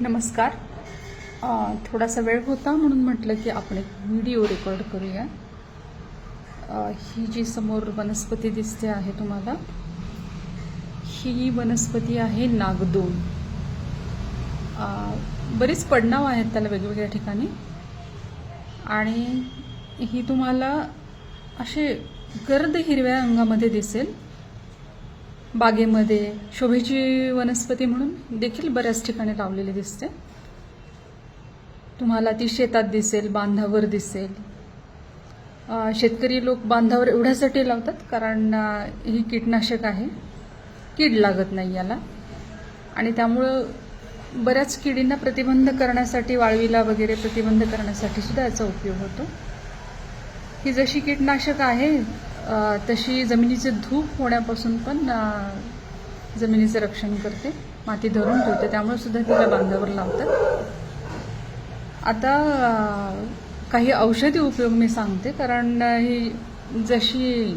नमस्कार. थोडासा वेळ होता म्हणून म्हटलं की आपण एक व्हिडिओ रेकॉर्ड करूया. ही जी समोर वनस्पती दिसते आहे तुम्हाला ही वनस्पती आहे नागदोन. बरीच पडनाव आहेत त्याला वेगवेगळ्या ठिकाणी. आणि ही तुम्हाला असे गर्द हिरव्या रंगामध्ये दिसेल. बागेमध्ये. शोभेची वनस्पती म्हणून देखील बऱ्याच ठिकाणी लावलेली दिसते. तुम्हाला ती शेतात दिसेल बांधावर दिसेल. शेतकरी लोक बांधावर एवढ्यासाठी लावतात कारण ही कीटनाशक आहे. कीड लागत नाही याला. आणि त्यामुळं बऱ्याच किडींना प्रतिबंध करण्यासाठी वाळवीला वगैरे प्रतिबंध करण्यासाठी सुद्धा याचा उपयोग होतो. ही जशी कीटनाशक आहे तशी जमिनीचे धूप होण्यापासून पण जमिनीचं रक्षण करते. माती धरून ठेवते त्यामुळे सुद्धा तिला बांधावर लावतात. आता काही औषधी उपयोग मी सांगते कारण ही जशी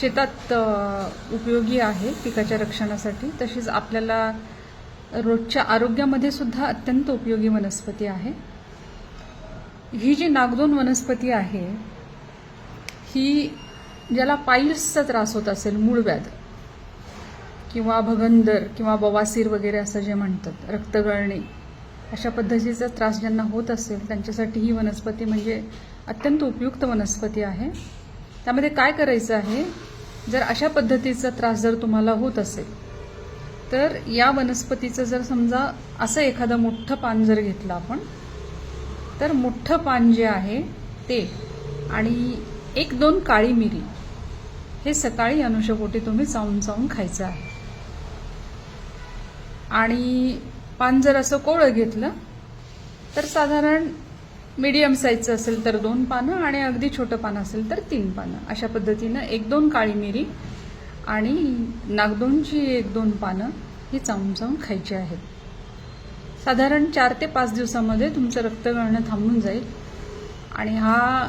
शेतात उपयोगी आहे पिकाच्या रक्षणासाठी तशीच आपल्याला रोजच्या आरोग्यामध्ये सुद्धा अत्यंत उपयोगी वनस्पती आहे. ही जी नागदोन वनस्पती आहे ही ज्याला पाईल्सचा त्रास होत असेल मूळव्याध किंवा भगंदर किंवा बवासीर वगैरे असं जे म्हणतात रक्तगळणे अशा पद्धतीचा त्रास ज्यांना होत असेल त्यांच्यासाठी ही वनस्पती म्हणजे अत्यंत उपयुक्त वनस्पती आहे. त्यामध्ये काय करायचं आहे? जर अशा पद्धतीचा त्रास जर तुम्हाला होत असेल तर या वनस्पतीचं जर समजा असं एखादं मोठं पान जर घेतलं आपण तर मोठं पान जे आहे ते आणि एक दोन काळी मिरी. हे सकाळी अनुषपोटी तुम्ही चावून चावून खायचं आहे. आणि पान जर असं कोळं घेतलं तर साधारण मीडियम साईजचं असेल तर दोन पानं आणि अगदी छोटं पान असेल तर तीन पानं. अशा पद्धतीनं एक दोन काळी मिरी आणि नागदोनची एक दोन पानं ही चावून चावून खायची आहेत. साधारण चार ते पाच दिवसामध्ये तुमचं रक्त गळणं थांबून जाईल. आणि हा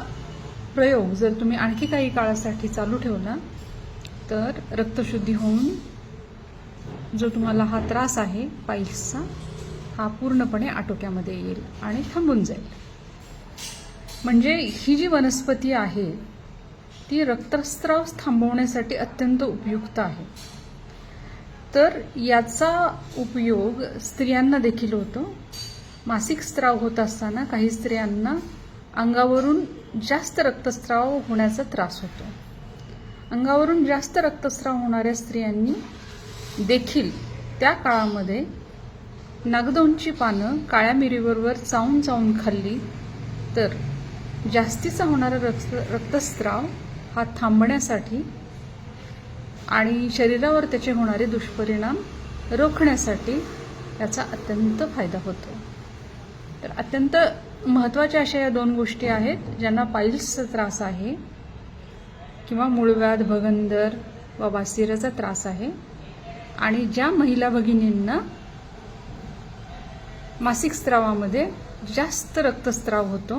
प्रयोग जर तुम्ही आणखी काही काळासाठी चालू ठेवला तर रक्तशुद्धी होऊन जो तुम्हाला हा त्रास आहे पाईल्सचा हा पूर्णपणे आटोक्यामध्ये येईल आणि थांबून जाईल. म्हणजे ही जी वनस्पती आहे ती रक्तस्राव थांबवण्यासाठी अत्यंत उपयुक्त आहे. तर याचा उपयोग स्त्रियांना देखील होतो. मासिक स्त्राव होत असताना काही स्त्रियांना अंगावरून जास्त रक्तस्राव होण्याचा त्रास होतो. अंगावरून जास्त रक्तस्राव होणाऱ्या स्त्रियांनी देखील त्या काळामध्ये नागदोनची पानं काळ्या मिरीबरोबर चावून चावून खाल्ली तर जास्तीचा होणारा रक्त रक्तस्राव हा थांबण्यासाठी आणि शरीरावर त्याचे होणारे दुष्परिणाम रोखण्यासाठी याचा अत्यंत फायदा होतो. तर अत्यंत महत्त्वाच्या अशा या दोन गोष्टी आहेत ज्यांना पाईल्सचा त्रास आहे किंवा मूळव्याध भगंदर व वासिराचा त्रास आहे. आणि ज्या महिला भगिनींना मासिक स्त्रावामध्ये जास्त रक्तस्त्राव होतो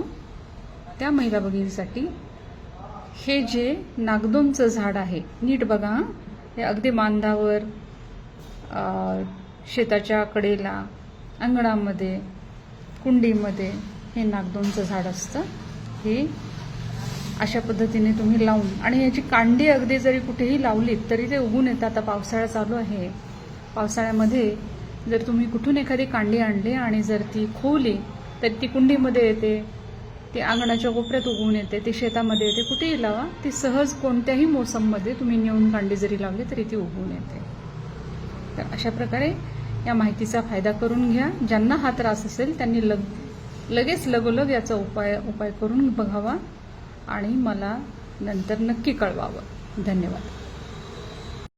त्या महिला भगिनीसाठी हे जे नागदोनचं झाड आहे नीट बघा हे अगदी बांधावर शेताच्या कडेला अंगणामध्ये कुंडीमध्ये हे नागदोनचं झाड असतं. हे अशा पद्धतीने तुम्ही लावून आणि याची कांडी अगदी जरी कुठेही लावलीत तरी ते उगून येतात आता पावसाळा चालू आहे. पावसाळ्यामध्ये जर तुम्ही कुठून एखादी कांडी आणली आणि जर ती खोवली तर ती कुंडीमध्ये येते ती अंगणाच्या कोपऱ्यात उगवून येते ती शेतामध्ये येते कुठेही लावा. ती सहज कोणत्याही मोसममध्ये तुम्ही नेऊन कांडी जरी लावली तरी ती उगवून येते. तर अशा प्रकारे या माहितीचा फायदा करून घ्या. ज्यांना हा त्रास असेल त्यांनी लग लगेच लगोलग याचा उपाय उपाय करून बघावा आणि मला नंतर नक्की कळवावं. धन्यवाद.